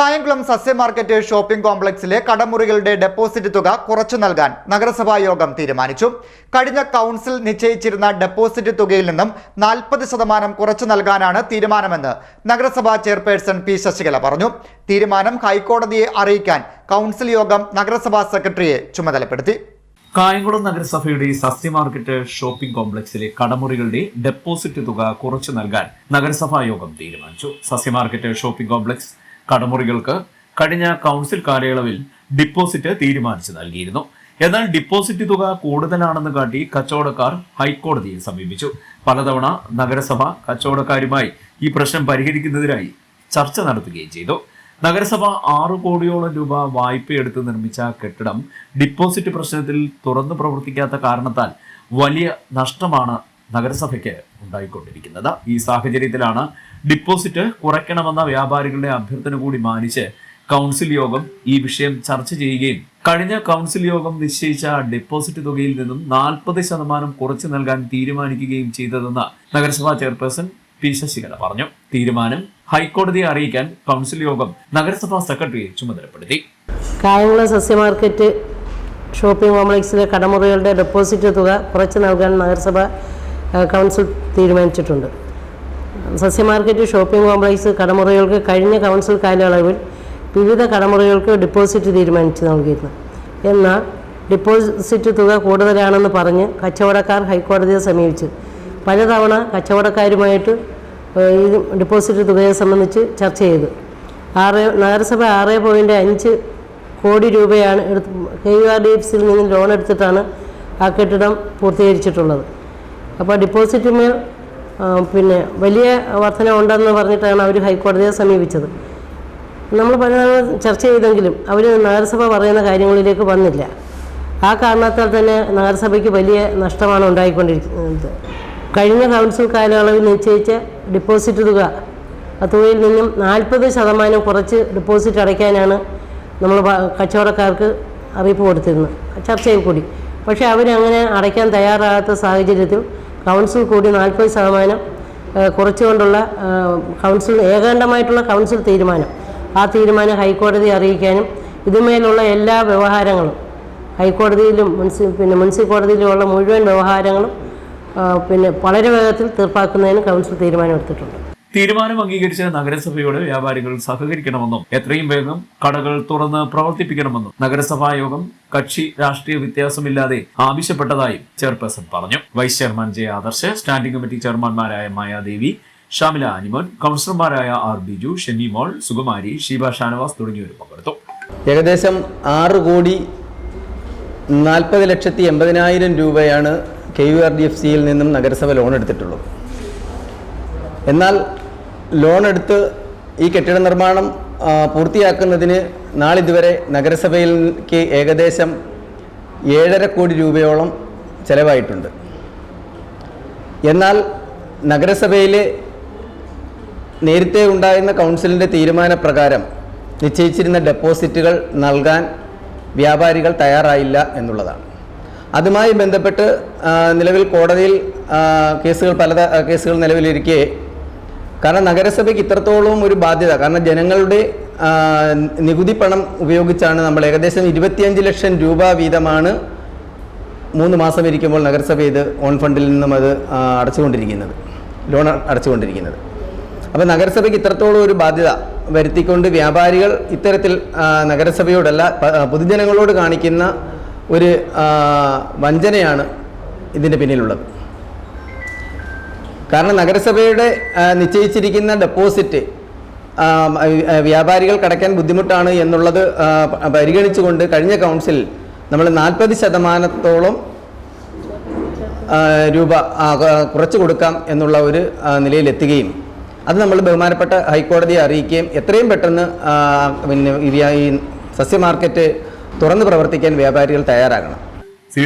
കായംകുളം സസ്യ market shopping കോംപ്ലക്സിലെ കടമുറികളുടെ ഡെപ്പോസിറ്റ് തുക കുറച്ചു നൽകാൻ നഗരസഭാ യോഗം തീരുമാനിച്ചു. കഴിഞ്ഞ കൗൺസിൽ നിശ്ചയിച്ചിരുന്ന ഡെപ്പോസിറ്റ് തുകയിൽ നിന്നും നാൽപ്പത് ശതമാനം കുറച്ചു നൽകാനാണ് തീരുമാനമെന്ന് നഗരസഭാ ചെയർപേഴ്സൺ പി ശശികല പറഞ്ഞു. തീരുമാനം ഹൈക്കോടതിയെ അറിയിക്കാൻ കൗൺസിൽ യോഗം നഗരസഭാ സെക്രട്ടറിയെ ചുമതലപ്പെടുത്തി. കായംകുളം നഗരസഭയുടെ സസ്യ മാർക്കറ്റ് ഷോപ്പിംഗ് കോംപ്ലക്സിലെ കടമുറികളുടെ ഡെപ്പോസിറ്റ് തുക കുറച്ചു നൽകാൻ നഗരസഭാ യോഗം തീരുമാനിച്ചു. സസ്യ മാർക്കറ്റ് ഷോപ്പിംഗ് കോംപ്ലക്സ് കടമുറികൾക്ക് കഴിഞ്ഞ കൗൺസിൽ കാലയളവിൽ ഡിപ്പോസിറ്റ് തീരുമാനിച്ചു നൽകിയിരുന്നു. എന്നാൽ ഡിപ്പോസിറ്റ് തുക കൂടുതലാണെന്ന് കാട്ടി കച്ചവടക്കാർ ഹൈക്കോടതിയെ സമീപിച്ചു. പലതവണ നഗരസഭ കച്ചവടക്കാരുമായി ഈ പ്രശ്നം പരിഹരിക്കുന്നതിനായി ചർച്ച നടത്തുകയും ചെയ്തു. നഗരസഭ ആറു കോടിയോളം രൂപ വായ്പയെടുത്ത് നിർമ്മിച്ച കെട്ടിടം ഡിപ്പോസിറ്റ് പ്രശ്നത്തിൽ തുറന്നു പ്രവർത്തിക്കാത്ത കാരണത്താൽ വലിയ നഷ്ടമാണ് നഗരസഭയ്ക്ക് ഉണ്ടായിക്കൊണ്ടിരിക്കുന്നത്. ഈ സാഹചര്യത്തിലാണ് ഡിപ്പോസിറ്റ് കുറയ്ക്കണമെന്ന വ്യാപാരികളുടെ അഭ്യർത്ഥന കൂടി മാനിച്ച് കൗൺസിൽ യോഗം ഈ വിഷയം ചർച്ച ചെയ്യുകയും കഴിഞ്ഞ കൗൺസിൽ യോഗം നിശ്ചയിച്ച ഡെപ്പോസിറ്റ് തുകയിൽ നിന്നും നാൽപ്പത് ശതമാനം കുറച്ചു നൽകാൻ തീരുമാനിക്കുകയും ചെയ്തതെന്ന് നഗരസഭാ ചെയർപേഴ്സൺ പി ശശികല പറഞ്ഞു. തീരുമാനം ഹൈക്കോടതിയെ അറിയിക്കാൻ കൗൺസിൽ യോഗം നഗരസഭാ സെക്രട്ടറിയെ ചുമതലപ്പെടുത്തി. കായംകുളം സസ്യ മാർക്കറ്റ് ഷോപ്പിംഗ് കോംപ്ലക്സിലെ കടമുറികളുടെ ഡെപ്പോസിറ്റ് തുക കുറച്ച് നൽകാൻ നഗരസഭ കൗൺസിൽ തീരുമാനിച്ചിട്ടുണ്ട്. സസ്യ മാർക്കറ്റ് ഷോപ്പിംഗ് കോംപ്ലക്സ് കടമുറികൾക്ക് കഴിഞ്ഞ കൗൺസിൽ കാലയളവിൽ വിവിധ കടമുറികൾക്ക് ഡിപ്പോസിറ്റ് തീരുമാനിച്ചു നൽകിയിരുന്നു. എന്നാൽ ഡിപ്പോസിറ്റ് തുക കൂടുതലാണെന്ന് പറഞ്ഞ് കച്ചവടക്കാർ ഹൈക്കോടതിയെ സമീപിച്ചു. പലതവണ കച്ചവടക്കാരുമായിട്ട് ഈ ഡിപ്പോസിറ്റ് തുകയെ സംബന്ധിച്ച് ചർച്ച ചെയ്തു. ആറ് നഗരസഭ ആറ് പോയിന്റ് അഞ്ച് കോടി രൂപയാണ് എടുത്ത് K U R D F സിയിൽ നിന്ന് ലോൺ എടുത്തിട്ടാണ് ആ കെട്ടിടം പൂർത്തീകരിച്ചിട്ടുള്ളത്. അപ്പോൾ ഡിപ്പോസിറ്റിന്മേൽ ആ, പിന്നെ വലിയ വർധന ഉണ്ടെന്ന് പറഞ്ഞിട്ടാണ് അവർ ഹൈക്കോടതിയെ സമീപിച്ചത്. നമ്മൾ പല ചർച്ച ചെയ്തെങ്കിലും അവർ നഗരസഭ പറയുന്ന കാര്യങ്ങളിലേക്ക് വന്നില്ല. ആ കാരണത്താൽ തന്നെ നഗരസഭയ്ക്ക് വലിയ നഷ്ടമാണ് ഉണ്ടായിക്കൊണ്ടിരിക്കുന്നത്. കഴിഞ്ഞ കൗൺസിൽ കാലയളവിൽ നിശ്ചയിച്ച ഡിപ്പോസിറ്റ് തുക ആ തുകയിൽ നിന്നും നാൽപ്പത് ശതമാനം കുറച്ച് ഡിപ്പോസിറ്റ് അടയ്ക്കാനാണ് നമ്മൾ കച്ചവടക്കാർക്ക് അറിയിപ്പ് കൊടുത്തിരുന്നത്. ചർച്ചയിൽ കൂടി. പക്ഷേ അവരങ്ങനെ അടയ്ക്കാൻ തയ്യാറാകാത്ത സാഹചര്യത്തിൽ കൗൺസിൽ കൂടി നാൽപ്പത് ശതമാനം കുറച്ചുകൊണ്ടുള്ള കൗൺസിൽ ഏകാണ്ടമായിട്ടുള്ള കൗൺസിൽ തീരുമാനം. ആ തീരുമാനം ഹൈക്കോടതി അറിയിക്കാനും ഇതുമേലുള്ള എല്ലാ വ്യവഹാരങ്ങളും ഹൈക്കോടതിയിലും മുൻസി പിന്നെ മുനിസിപ്പൽ കോടതിയിലുമുള്ള മുഴുവൻ വ്യവഹാരങ്ങളും പിന്നെ വളരെ വേഗത്തിൽ തീർപ്പാക്കുന്നതിന് കൗൺസിൽ തീരുമാനമെടുത്തിട്ടുണ്ട്. തീരുമാനം അംഗീകരിച്ച നഗരസഭയോട് വ്യാപാരികൾ സഹകരിക്കണമെന്നും എത്രയും വേഗം കടകൾ തുറന്ന് പ്രവർത്തിപ്പിക്കണമെന്നും നഗരസഭാ യോഗം കക്ഷി രാഷ്ട്രീയ വ്യത്യാസമില്ലാതെ ആവശ്യപ്പെട്ടതായും ചെയർപേഴ്സൺ പറഞ്ഞു. Vice chairman J Adarsh standing committee ചെയർമാൻമാരായ Mayadevi Shamila Animon കൗൺസിലർമാരായ ആർ ബിജു ഷെന്നി മോൾ സുകുമാരി ഷീബ ഷാനവാസ് തുടങ്ങിയവർ പങ്കെടുത്തു. ഏകദേശം ആറ് കോടി നാൽപ്പത് ലക്ഷത്തി എൺപതിനായിരം രൂപയാണ് K U R D F സിയിൽ നിന്നും നഗരസഭ ലോൺ എടുത്തിട്ടുള്ളത്. എന്നാൽ ലോൺ എടുത്ത് ഈ കെട്ടിട നിർമ്മാണം പൂർത്തിയാക്കുന്നതിന് നാളിതുവരെ നഗരസഭയിലേക്ക് ഏകദേശം ഏഴര കോടി രൂപയോളം ചെലവായിട്ടുണ്ട്. എന്നാൽ നഗരസഭയിലെ നേരത്തെ ഉണ്ടായിരുന്ന കൗൺസിലിന്റെ തീരുമാനപ്രകാരം നിശ്ചയിച്ചിരുന്ന ഡെപ്പോസിറ്റുകൾ നൽകാൻ വ്യാപാരികൾ തയ്യാറായില്ല എന്നുള്ളതാണ്. അതുമായി ബന്ധപ്പെട്ട് നിലവിൽ കോടതിയിൽ കേസുകൾ പല കേസുകൾ നിലവിലിരിക്കെ കാരണം നഗരസഭയ്ക്ക് ഇത്രത്തോളം ഒരു ബാധ്യത. കാരണം ജനങ്ങളുടെ നികുതി പണം ഉപയോഗിച്ചാണ് നമ്മൾ ഏകദേശം ഇരുപത്തിയഞ്ച് ലക്ഷം രൂപ വീതമാണ് മൂന്ന് മാസം ഇരിക്കുമ്പോൾ നഗരസഭ ഇത് ഓൺ ഫണ്ടിൽ നിന്നും അത് അടച്ചുകൊണ്ടിരിക്കുന്നത്. ലോൺ അടച്ചുകൊണ്ടിരിക്കുന്നത്. അപ്പോൾ നഗരസഭയ്ക്ക് ഇത്രത്തോളം ഒരു ബാധ്യത വരുത്തിക്കൊണ്ട് വ്യാപാരികൾ ഇത്തരത്തിൽ നഗരസഭയോടല്ല പൊതുജനങ്ങളോട് കാണിക്കുന്ന ഒരു വഞ്ചനയാണ് ഇതിന്റെ പിന്നിലുള്ളത്. കാരണം നഗരസഭയുടെ നിശ്ചയിച്ചിരിക്കുന്ന ഡെപ്പോസിറ്റ് വ്യാപാരികൾ കടയ്ക്കാൻ ബുദ്ധിമുട്ടാണ് എന്നുള്ളത് പരിഗണിച്ചുകൊണ്ട് കഴിഞ്ഞ കൗൺസിൽ നമ്മൾ നാൽപ്പത് ശതമാനത്തോളം രൂപ കുറച്ചു കൊടുക്കാം എന്നുള്ള ഒരു നിലയിലെത്തുകയും അത് നമ്മൾ ബഹുമാനപ്പെട്ട ഹൈക്കോടതിയെ അറിയിക്കുകയും എത്രയും പെട്ടെന്ന് പിന്നെ ഈ സസ്യ മാർക്കറ്റ് തുറന്ന് പ്രവർത്തിക്കാൻ വ്യാപാരികൾ തയ്യാറാകണം. സി